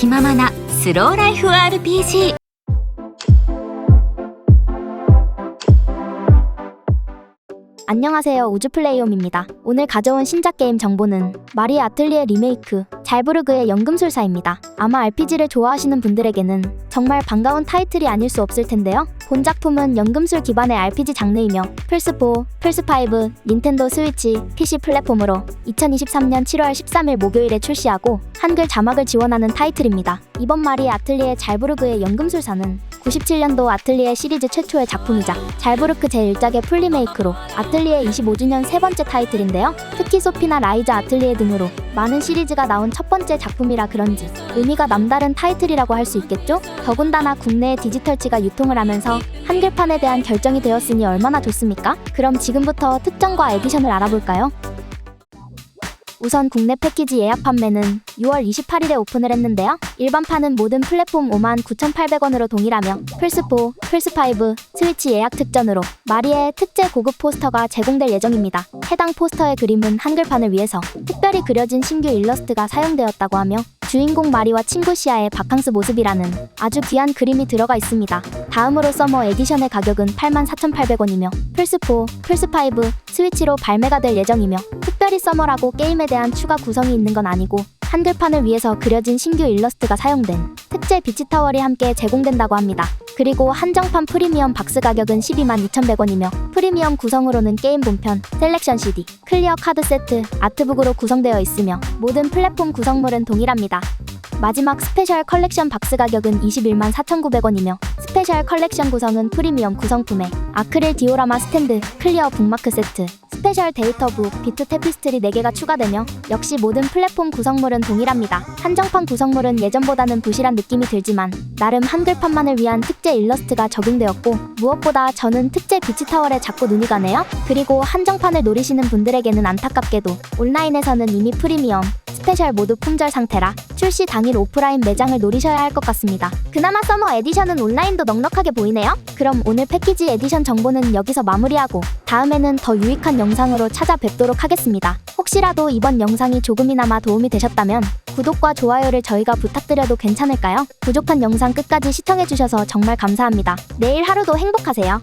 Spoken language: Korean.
気ままなスローライフ RPG 안녕하세요 우주플레이옴입니다. 오늘 가져온 신작 게임 정보는 마리 아틀리에 리메이크 잘부르그의 연금술사입니다. 아마 RPG를 좋아하시는 분들에게는 정말 반가운 타이틀이 아닐 수 없을 텐데요. 본 작품은 연금술 기반의 RPG 장르이며 플스4, 플스5, 닌텐도 스위치, PC 플랫폼으로 2023년 7월 13일 목요일에 출시하고 한글 자막을 지원하는 타이틀입니다. 이번 마리 아틀리에 잘부르그의 연금술사는 97년도 아틀리에 시리즈 최초의 작품이자 잘부르크 제1작의 풀리메이크로 아틀리에 25주년 세 번째 타이틀인데요. 특히 소피나 라이자 아틀리에 등으로 많은 시리즈가 나온 첫 번째 작품이라 그런지 의미가 남다른 타이틀이라고 할 수 있겠죠? 더군다나 국내에 디지털치가 유통을 하면서 한글판에 대한 결정이 되었으니 얼마나 좋습니까? 그럼 지금부터 특정과 에디션을 알아볼까요? 우선 국내 패키지 예약 판매는 6월 28일에 오픈을 했는데요. 일반판은 모든 플랫폼 59,800원으로 동일하며 플스4, 플스5, 스위치 예약 특전으로 마리의 특제 고급 포스터가 제공될 예정입니다. 해당 포스터의 그림은 한글판을 위해서 특별히 그려진 신규 일러스트가 사용되었다고 하며 주인공 마리와 친구 시아의 바캉스 모습이라는 아주 귀한 그림이 들어가 있습니다. 다음으로 서머 에디션의 가격은 84,800원이며 플스4, 플스5, 스위치로 발매가 될 예정이며 특별히 서머라고 게임에 대한 추가 구성이 있는 건 아니고 한글판을 위해서 그려진 신규 일러스트가 사용된 특제 비치 타월이 함께 제공된다고 합니다. 그리고 한정판 프리미엄 박스 가격은 12만 2,100원이며 프리미엄 구성으로는 게임 본편, 셀렉션 CD, 클리어 카드 세트, 아트북으로 구성되어 있으며 모든 플랫폼 구성물은 동일합니다. 마지막 스페셜 컬렉션 박스 가격은 21만 4,900원이며 스페셜 컬렉션 구성은 프리미엄 구성품에 아크릴 디오라마 스탠드, 클리어 북마크 세트, 스페셜 데이터북, 비트 테피스트리 4개가 추가되며 역시 모든 플랫폼 구성물은 동일합니다. 한정판 구성물은 예전보다는 부실한 느낌이 들지만 나름 한글판만을 위한 특제 일러스트가 적용되었고 무엇보다 저는 특제 비치타월에 자꾸 눈이 가네요. 그리고 한정판을 노리시는 분들에게는 안타깝게도 온라인에서는 이미 프리미엄, 스페셜 모두 품절 상태라 출시 당일 오프라인 매장을 노리셔야 할 것 같습니다. 그나마 서머 에디션은 온라인도 넉넉하게 보이네요. 그럼 오늘 패키지 에디션 정보는 여기서 마무리하고 다음에는 더 유익한 영상으로 찾아뵙도록 하겠습니다. 혹시라도 이번 영상이 조금이나마 도움이 되셨다면 구독과 좋아요를 저희가 부탁드려도 괜찮을까요? 부족한 영상 끝까지 시청해주셔서 정말 감사합니다. 내일 하루도 행복하세요.